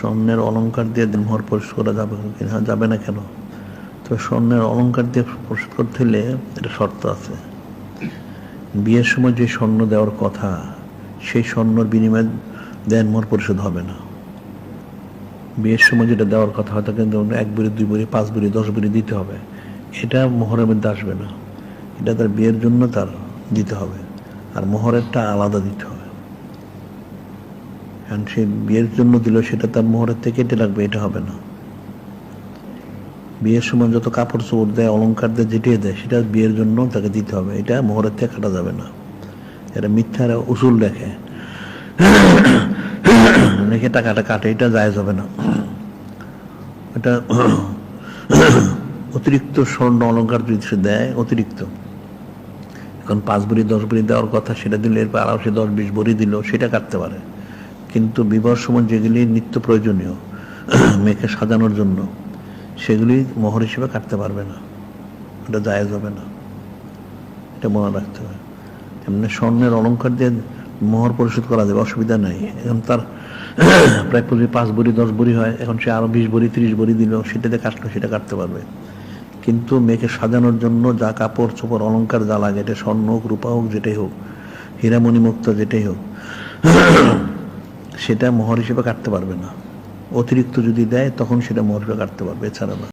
স্বর্ণের অলংকার দিয়ে মোহর পরিশোধ করা যাবে কিনা যাবে না কেন? তো স্বর্ণের অলংকার দিয়ে পরিশোধ করতে হলে এটা শর্ত আছে। বিয়ের সময় যে স্বর্ণ দেওয়ার কথা, সেই স্বর্ণর বিনিময়ে দেন মোহর পরিশোধ হবে না। বিয়ের সময় যেটা দেওয়ার কথা হয়তো কিন্তু এক বুড়ি, দুই বুড়ি, পাঁচ বুড়ি, দশ বুড়ি দিতে হবে। এটা মোহরের মধ্যে আসবে না। এটা তার বিয়ের জন্য তার দিতে হবে। আর মোহরেরটা আলাদা দিতে হবে। কারণ সে বিয়ের জন্য দিল, সেটা তার মোহরের থেকে কেটে লাগবে, এটা হবে না। বিয়ের সময় যত কাপড় চোপড় দেয়, অলংকার দেয়, যেটাই দেয়, সেটা বিয়ের জন্য তাকে দিতে হবে। এটা মোহরের থেকে কাটা যাবে না। এটা মিথ্যার উসুল রেখে রেখে টাকাটা কাটে, এটা যায় যাবে না। এটা অতিরিক্ত স্বর্ণ অলংকার যদি সে দেয়, অতিরিক্ত। এখন পাঁচ বড়ি দশ বড়ি দেওয়ার কথা, সেটা দিলে এরপর আরও সে দশ, বিশ বড়ি দিল, সেটা কাটতে পারে। কিন্তু বিবাহ সময় যেগুলি নিত্য প্রয়োজনীয়, মেয়েকে সাজানোর জন্য, সেগুলি মোহর হিসেবে কাটতে পারবে না। এটা জায়েজ হবে না। এটা মনে রাখতে হবে। এমনি স্বর্ণের অলংকার দিয়ে মোহর পরিশোধ করা যাবে, অসুবিধা নাই। এখন তার প্রায় প্রতি পাঁচ বড়ি দশ বড়ি হয়, এখন সে আরও বিশ বড়ি তিরিশ বড়ি দিল সেটাতে কাটলো, সেটা কাটতে পারবে। কিন্তু মেয়েকে সাজানোর জন্য যা কাপড়, চোপড়, অলংকার যা লাগে, এটা স্বর্ণ হোক, রূপা হোক, যেটাই হোক হীরামণি মুক্ত যেটাই হোক সেটা মোহর হিসেবে কাটতে পারবে না। অতিরিক্ত যদি দেয়, তখন সেটা মোহর হিসেবে কাটতে পারবে, এছাড়া না।